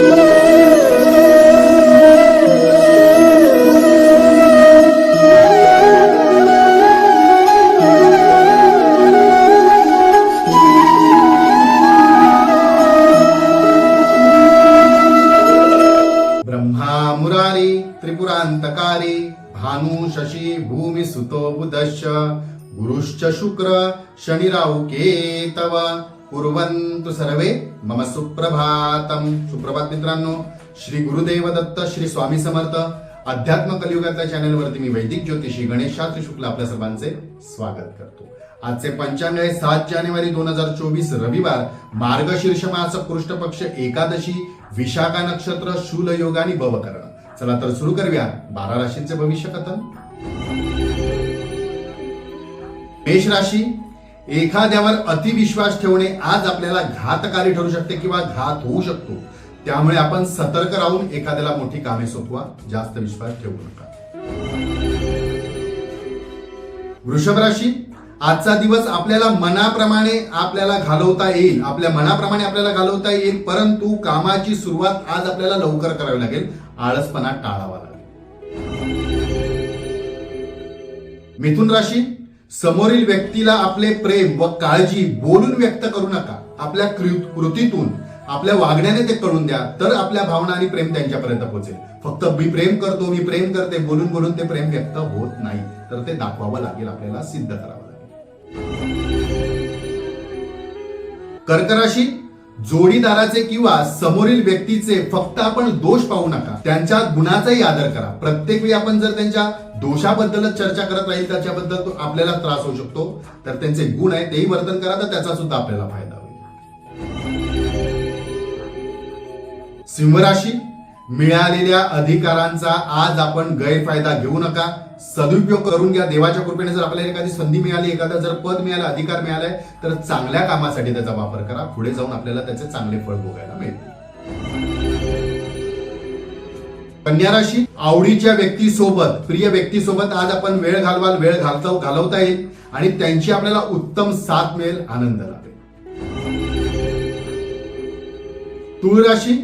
ब्रह्मा मुरारी त्रिपुरांतकारी भानु शशी भूमि सुतो बुधश्च गुरुश्च शुक्र शनिराव केतव। कुर्वन्तु सर्वे मम सुप्रभातम सुप्रभात मित्रांनो श्री गुरुदेव दत्त श्री स्वामी समर्थ अध्यात्म कलियुगातल्या चॅनलवरती मी वैदिक ज्योतिषी गणेश शास्त्री शुक्ल आपल्या सर्वांचे स्वागत करतो. आजचे पंचांग आहे सात जानेवारी दोन हजार चोवीस रविवार मार्गशीर्ष मास पृष्ठपक्ष पक्ष एकादशी विशाखा नक्षत्र शूल योग आणि भवकरण. चला तर सुरू करूया बारा राशींचे भविष्य कथन. मेष राशी एखाद्यावर अतिविश्वास ठेवणे आज आपल्याला घातकारी ठरू शकते किंवा घात होऊ शकतो. त्यामुळे आपण सतर्क राहून एखाद्याला मोठी कामे सोपवा जास्त विश्वास ठेवू नका. वृषभ राशी आजचा दिवस आपल्याला मनाप्रमाणे आपल्याला घालवता येईल. आपल्या मनाप्रमाणे आपल्याला घालवता येईल परंतु कामाची सुरुवात आज आपल्याला लवकर करावी लागेल. आळसपणा टाळावा लागेल. मिथुन राशी समोरील व्यक्तीला आपले प्रेम व काळजी बोलून व्यक्त करू नका. आपल्या कृतीतून आपल्या वागण्याने ते कळून द्या तर आपल्या भावना आणि प्रेम त्यांच्यापर्यंत पोहोचेल. फक्त मी प्रेम करतो मी प्रेम करते बोलून बोलून ते प्रेम व्यक्त होत नाही. तर ते दाखवावं लागेल आपल्याला सिद्ध करावं लागेल. कर्कराशी जोडीदाराचे किंवा समोरील व्यक्तीचे फक्त आपण दोष पाहू नका. त्यांच्या गुणाचाही आदर करा. प्रत्येक वेळी आपण जर त्यांच्या दोषाबद्दलच चर्चा करत राहील त्याच्याबद्दल आपल्याला त्रास होऊ शकतो. तर त्यांचे गुण आहे तेही वर्तन करा तर त्याचा सुद्धा आपल्याला फायदा होईल. सिंहराशी मिळालेल्या अधिकारांचा आज आपण गैरफायदा घेऊ नका. सदुपयोग करून घ्या. देवाच्या कृपेने जर आपल्याला एखादी संधी मिळाली एखादा जर पद मिळालं अधिकार मिळालाय तर चांगल्या कामासाठी त्याचा वापर करा. पुढे जाऊन आपल्याला त्याचे चांगले फळ भोगायला मिळतील. कन्या राशी आवडीच्या व्यक्तीसोबत प्रिय व्यक्तीसोबत आज आपण वेळ घालवाल वेळ घालता घालवता येईल आणि त्यांची आपल्याला उत्तम साथ मिळेल आनंद लाभेल. तुळ राशी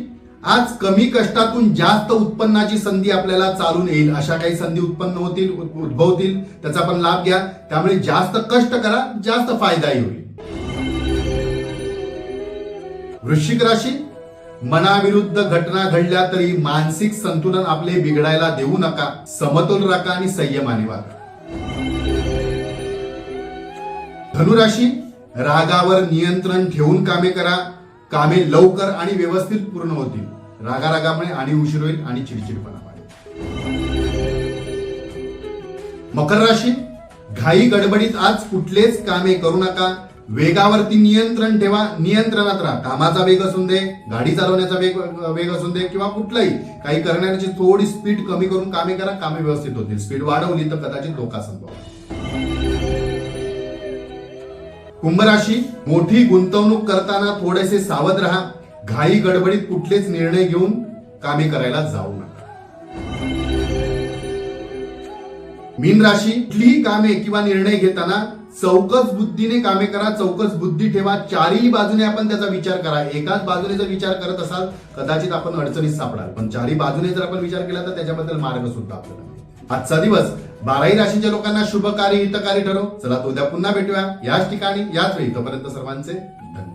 आज कमी कष्टातून जास्त उत्पन्नाची संधी आपल्याला चालून येईल अशा काही संधी उत्पन्न होतील उद्भवतील त्याचा आपण लाभ घ्या. त्यामुळे जास्त कष्ट करा जास्त फायदाही होईल. वृश्चिक राशी मनाविरुद्ध घटना घडल्या तरी मानसिक संतुलन आपले बिघडायला देऊ नका. समतोल राखा आणि संयमाने वागा धनुराशी रागावर नियंत्रण ठेवून कामे करा. कामे लवकर आणि व्यवस्थित पूर्ण होतील. रागारागामुळे आणि उशीर होईल आणि चिडचिडपणा वाढेल. मकर राशी घाई गडबडीत आज कुठलेच कामे करू नका. वेगावरती नियंत्रण ठेवा नियंत्रणात राहा. कामाचा वेग असून दे गाडी चालवण्याचा वेग वेग असून दे किंवा कुठलाही काही करण्याची थोडी स्पीड कमी करून कामे करा कामे व्यवस्थित होतील. स्पीड वाढवली तर कदाचित धोका संभव कुंभ राशी मोठी गुंतवणूक करताना थोडेसे सावध राहा. घाई गडबडीत कुठलेच निर्णय घेऊन कामे करायला जाऊ नका. मीन राशी कुठलीही कामे किंवा निर्णय घेताना चौकस बुद्धीने कामे करा चौकस बुद्धी ठेवा. चारही बाजूने आपण त्याचा विचार करा. एकाच बाजूने जर विचार करत असाल कदाचित आपण अडचणीत सापडाल. पण चारही बाजूने जर आपण विचार केला तर त्याच्याबद्दल मार्ग सुद्धा आपल्याला आजचा दिवस बाराही राशीच्या लोकांना शुभकारी हितकारी ठरव. चला तो उद्या पुन्हा भेटूया. याच ठिकाणी याच वेळी. तोपर्यंत सर्वांचे धन्यवाद.